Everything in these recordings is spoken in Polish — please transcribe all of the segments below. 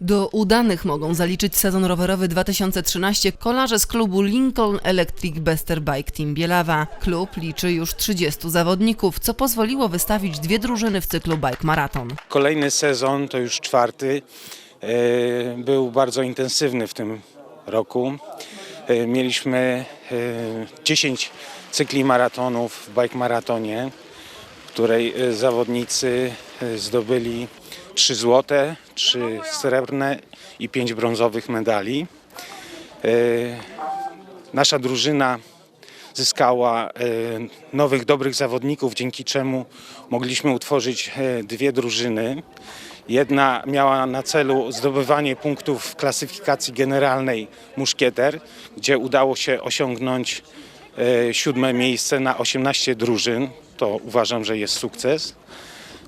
Do udanych mogą zaliczyć sezon rowerowy 2013 kolarze z klubu Lincoln Electric Bester Bike Team Bielawa. Klub liczy już 30 zawodników, co pozwoliło wystawić dwie drużyny w cyklu Bike Marathon. Kolejny sezon, to już czwarty, e, był bardzo intensywny w tym roku. E, Mieliśmy e, 10 cykli maratonów w bike maratonie, w której e, zawodnicy e, zdobyli 3 złote, 3 srebrne i 5 brązowych medali. E, Nasza drużyna zyskała e, nowych, dobrych zawodników, dzięki czemu mogliśmy utworzyć e, dwie drużyny. Jedna miała na celu zdobywanie punktów w klasyfikacji generalnej muszkieter, gdzie udało się osiągnąć siódme miejsce na 18 drużyn. To uważam, że jest sukces.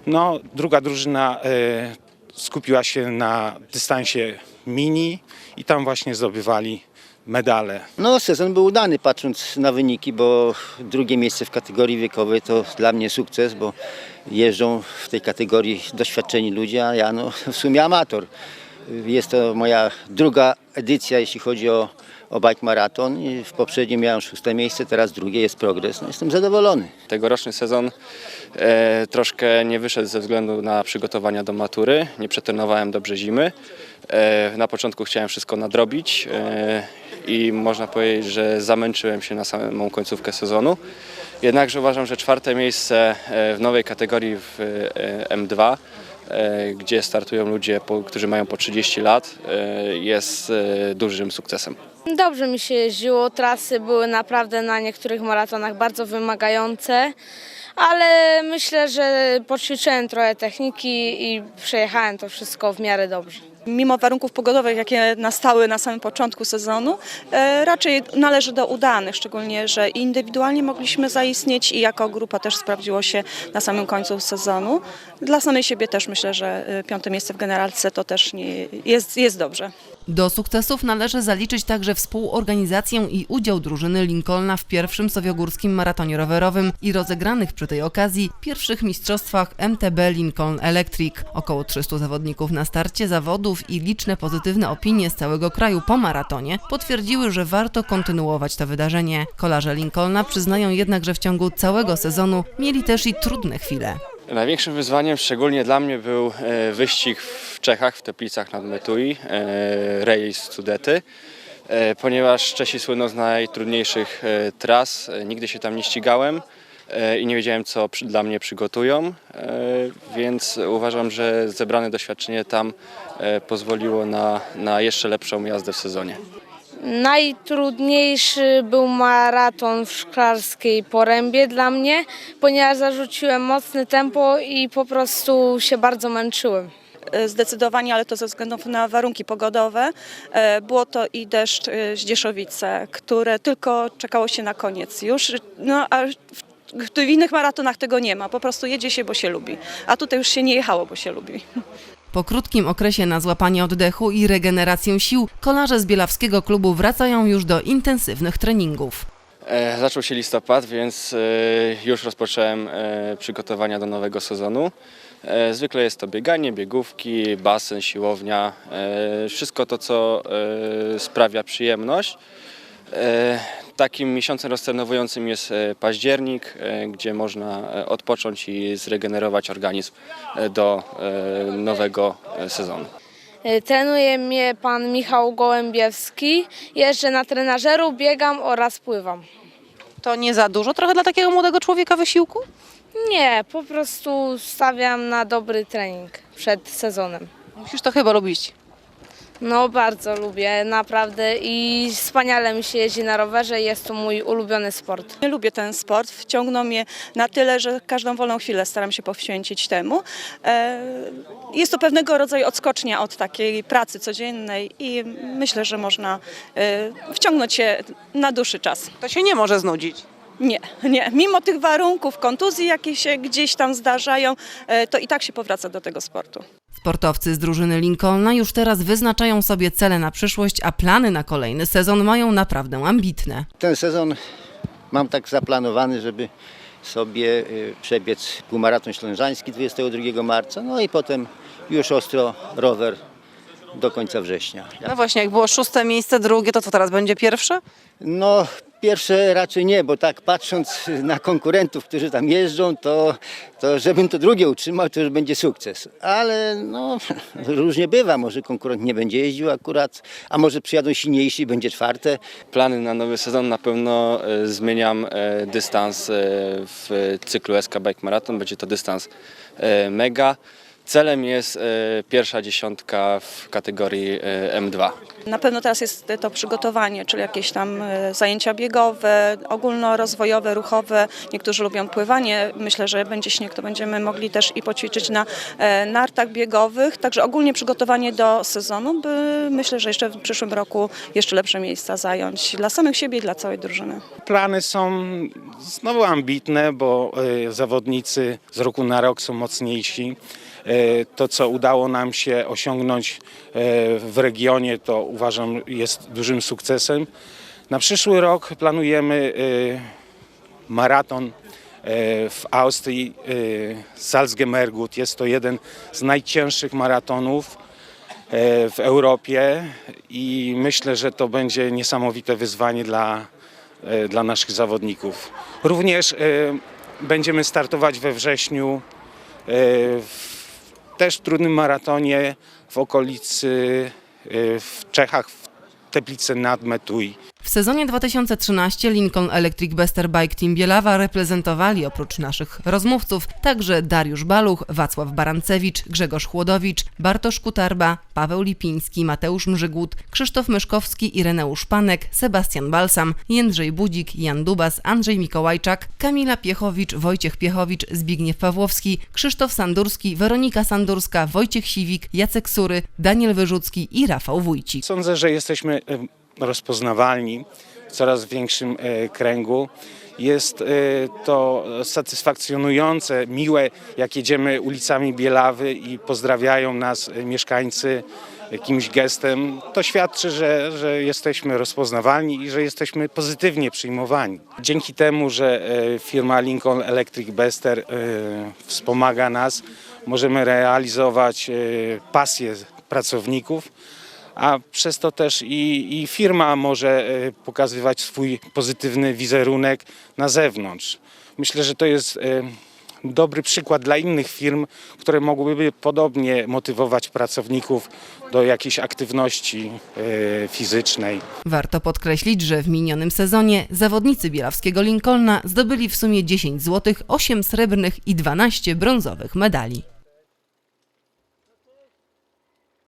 No, druga drużyna e, skupiła się na dystansie mini i tam właśnie zdobywali medale. No, sezon był udany patrząc na wyniki, bo drugie miejsce w kategorii wiekowej to dla mnie sukces, bo jeżdżą w tej kategorii doświadczeni ludzie, a ja no, w sumie amator. Jest to moja druga edycja, jeśli chodzi o, o bike maraton. W poprzednim miałem szóste miejsce, teraz drugie jest progres. No, jestem zadowolony. Tegoroczny sezon e, troszkę nie wyszedł ze względu na przygotowania do matury. Nie przetrenowałem dobrze zimy. E, na początku chciałem wszystko nadrobić e, i można powiedzieć, że zamęczyłem się na samą końcówkę sezonu. Jednakże uważam, że czwarte miejsce e, w nowej kategorii w e, M2 e, gdzie startują ludzie, którzy mają po 30 lat, e, jest e, dużym sukcesem. Dobrze mi się jeździło, trasy były naprawdę na niektórych maratonach bardzo wymagające, ale myślę, że poćwiczyłem trochę techniki i przejechałem to wszystko w miarę dobrze. Mimo warunków pogodowych, jakie nastały na samym początku sezonu, e, raczej należy do udanych, szczególnie, że indywidualnie mogliśmy zaistnieć i jako grupa też sprawdziło się na samym końcu sezonu. Dla samej siebie też myślę, że e, piąte miejsce w generalce to też nie, jest, jest dobrze. Do sukcesów należy zaliczyć także współorganizację i udział drużyny Lincolna w pierwszym sowiogórskim maratonie rowerowym i rozegranych przy tej okazji pierwszych mistrzostwach MTB Lincoln Electric. Około 300 zawodników na starcie zawodów i liczne pozytywne opinie z całego kraju po maratonie potwierdziły, że warto kontynuować to wydarzenie. Kolarze Lincolna przyznają jednak, że w ciągu całego sezonu mieli też i trudne chwile. Największym wyzwaniem, szczególnie dla mnie, był e, wyścig w Czechach, w Teplicach nad Metui, e, rejs Sudety, e, ponieważ Czesi słyną z najtrudniejszych tras. Nigdy się tam nie ścigałem i nie wiedziałem, co dla mnie przygotują, więc uważam, że zebrane doświadczenie tam pozwoliło na, na jeszcze lepszą jazdę w sezonie. Najtrudniejszy był maraton w Szklarskiej Porębie dla mnie, ponieważ zarzuciłem mocne tempo i po prostu się bardzo męczyłem. E, Zdecydowanie, ale to ze względu na warunki pogodowe. E, Było to i deszcz e, Zdzieszowice, które tylko czekało się na koniec już. No, a w, w innych maratonach tego nie ma. Po prostu jedzie się, bo się lubi. A tutaj już się nie jechało, bo się lubi. Po krótkim okresie na złapanie oddechu i regenerację sił, kolarze z bielawskiego klubu wracają już do intensywnych treningów. E, Zaczął się listopad, więc e, już rozpocząłem e, przygotowania do nowego sezonu. Zwykle jest to bieganie, biegówki, basen, siłownia, wszystko to, co sprawia przyjemność. Takim miesiącem roztrenowującym jest e, październik, e, gdzie można e, odpocząć i zregenerować organizm do nowego sezonu. Trenuje mnie pan Michał Gołębiewski. Jeżdżę na trenażeru, biegam oraz pływam. To nie za dużo trochę dla takiego młodego człowieka wysiłku? Nie, po prostu stawiam na dobry trening przed sezonem. Musisz to chyba lubić. No bardzo lubię, naprawdę i wspaniale mi się jeździ na rowerze, jest to mój ulubiony sport. Nie lubię ten sport, wciągnął mnie na tyle, że każdą wolną chwilę staram się poświęcić temu. E, Jest to pewnego rodzaju odskocznia od takiej pracy codziennej i myślę, że można e, wciągnąć się na dłuższy czas. To się nie może znudzić. Nie, nie. Mimo tych warunków, kontuzji, jakie się gdzieś tam zdarzają, e, to i tak się powraca do tego sportu. Sportowcy z drużyny Lincolna już teraz wyznaczają sobie cele na przyszłość, a plany na kolejny sezon mają naprawdę ambitne. Ten sezon mam tak zaplanowany, żeby sobie y, przebiec półmaraton ślężański 22 marca, no i potem już ostro rower do końca września. No właśnie, jak było szóste miejsce, drugie, to co teraz będzie pierwsze? No, pierwsze raczej nie, bo tak patrząc na konkurentów, którzy tam jeżdżą, to, to żebym to drugie utrzymał, to już będzie sukces. Ale no, różnie bywa, może konkurent nie będzie jeździł akurat, a może przyjadą silniejsi i będzie czwarte. Plany na nowy sezon na pewno e, zmieniam e, dystans e, w cyklu SK Bike Marathon. Będzie to dystans mega. Celem jest e, pierwsza dziesiątka w kategorii e, M2. Na pewno teraz jest to przygotowanie, czyli jakieś tam e, zajęcia biegowe, ogólnorozwojowe, ruchowe. Niektórzy lubią pływanie. Myślę, że będzie śnieg, to będziemy mogli też i poćwiczyć na nartach biegowych. Także ogólnie przygotowanie do sezonu, by myślę, że jeszcze w przyszłym roku jeszcze lepsze miejsca zająć dla samych siebie i dla całej drużyny. Plany są znowu ambitne, bo zawodnicy z roku na rok są mocniejsi. E, To, co udało nam się osiągnąć e, w regionie, to uważam jest dużym sukcesem. Na przyszły rok planujemy e, maraton w Austrii, Salzgemmergut. Jest to jeden z najcięższych maratonów w Europie i myślę, że to będzie niesamowite wyzwanie dla, dla naszych zawodników. Również będziemy startować we wrześniu w też trudnym maratonie w okolicy e, w Czechach, w Teplice nad Metuj. Sezonie 2013 Lincoln Electric Bester Bike Team Bielawa reprezentowali oprócz naszych rozmówców także Dariusz Baluch, Wacław Barancewicz, Grzegorz Chłodowicz, Bartosz Kutarba, Paweł Lipiński, Mateusz Mrzygłód, Krzysztof Myszkowski, Ireneusz Panek, Sebastian Balsam, Jędrzej Budzik, Jan Dubas, Andrzej Mikołajczak, Kamila Piechowicz, Wojciech Piechowicz, Zbigniew Pawłowski, Krzysztof Sandurski, Weronika Sandurska, Wojciech Siwik, Jacek Sury, Daniel Wyrzucki i Rafał Wójcik. Sądzę, że jesteśmy rozpoznawalni w coraz większym e, kręgu. Jest e, to satysfakcjonujące, miłe, jak jedziemy ulicami Bielawy i pozdrawiają nas e, mieszkańcy jakimś gestem. To świadczy, że, że jesteśmy rozpoznawalni i że jesteśmy pozytywnie przyjmowani. Dzięki temu, że firma Lincoln Electric Bester wspomaga nas, możemy realizować pasję pracowników a przez to też i, i firma może e, pokazywać swój pozytywny wizerunek na zewnątrz. Myślę, że to jest e, dobry przykład dla innych firm, które mogłyby podobnie motywować pracowników do jakiejś aktywności e, fizycznej. Warto podkreślić, że w minionym sezonie zawodnicy bielawskiego Lincolna zdobyli w sumie 10 złotych, 8 srebrnych i 12 brązowych medali.